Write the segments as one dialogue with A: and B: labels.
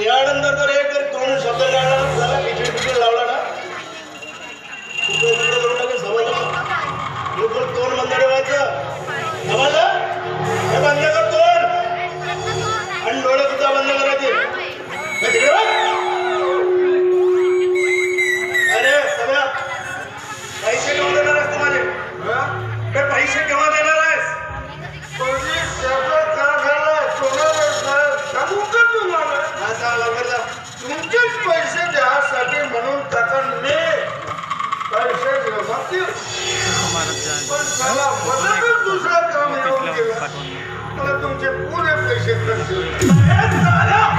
A: यानंतर जर एक जर तोंड शब्द काढला झाला पिचवी पिचवी लावला ना तिकडे लोक समजला? लोक तोंड बंद ठेवायचं
B: असतील काम तुमचे पूर्ण पैसे मिळतील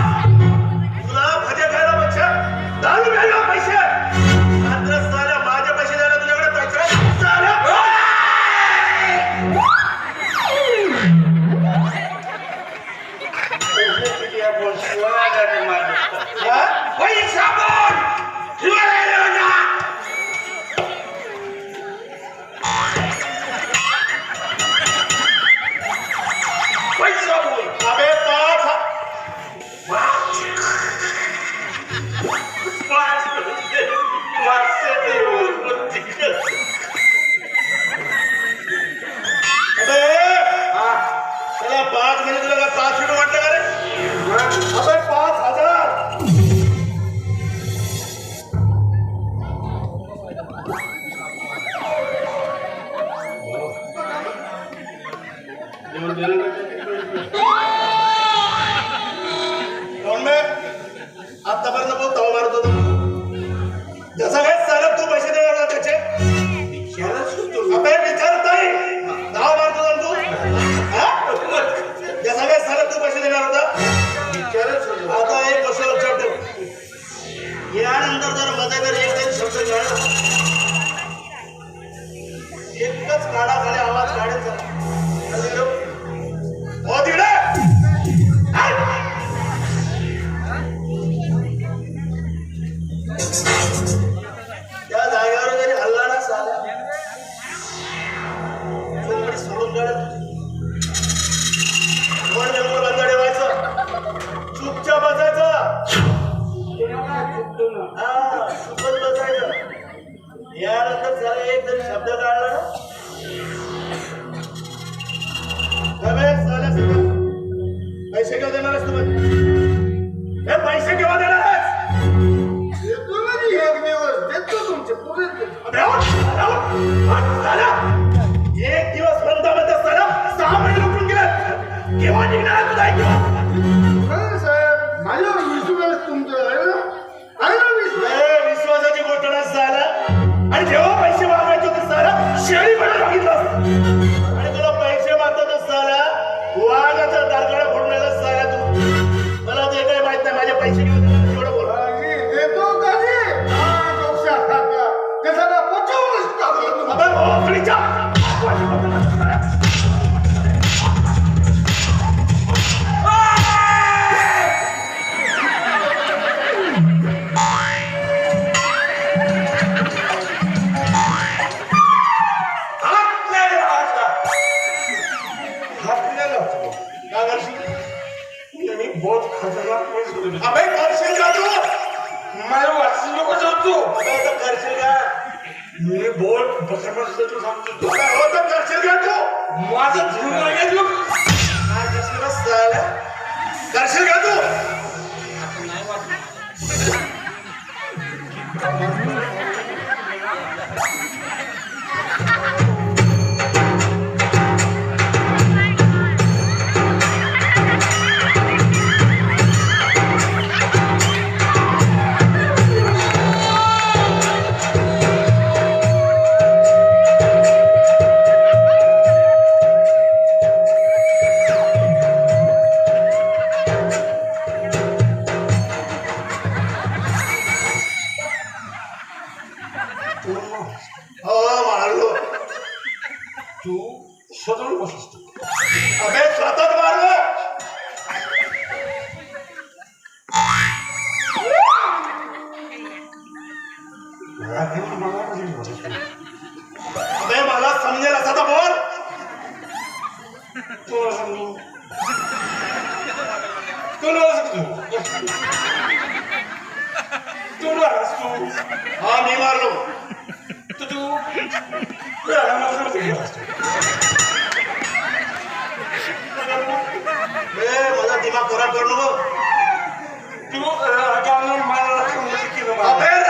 B: गाडा
A: झाले त्या जागेवर जरी हल्ला ना बंद ठेवायचं चुपचाप बसायचं. बसायचं. यानंतर झालं एक जरी शब्द काढला ना पैसे केव्हा देणार असतो पैसे केव्हा देणार
B: एक दिवस
A: एक दिवस बंदामध्ये सहा महिने उठून केव्हा निघणार 起来，立马让党 तू करशील का? मी बोल पसरपस तू सांगतो तू काय माझं
B: झुरून लागेल तू.
A: करशील का तू?
B: बघू शकतो
A: अबे
B: स्वतःच मारलं अबे मला
A: समजेल असा तर बोल. तुला तू. हा मी
B: तू तू. দিবা
A: করার জন্য। তুমি জানলাম মায়ের কীভাবে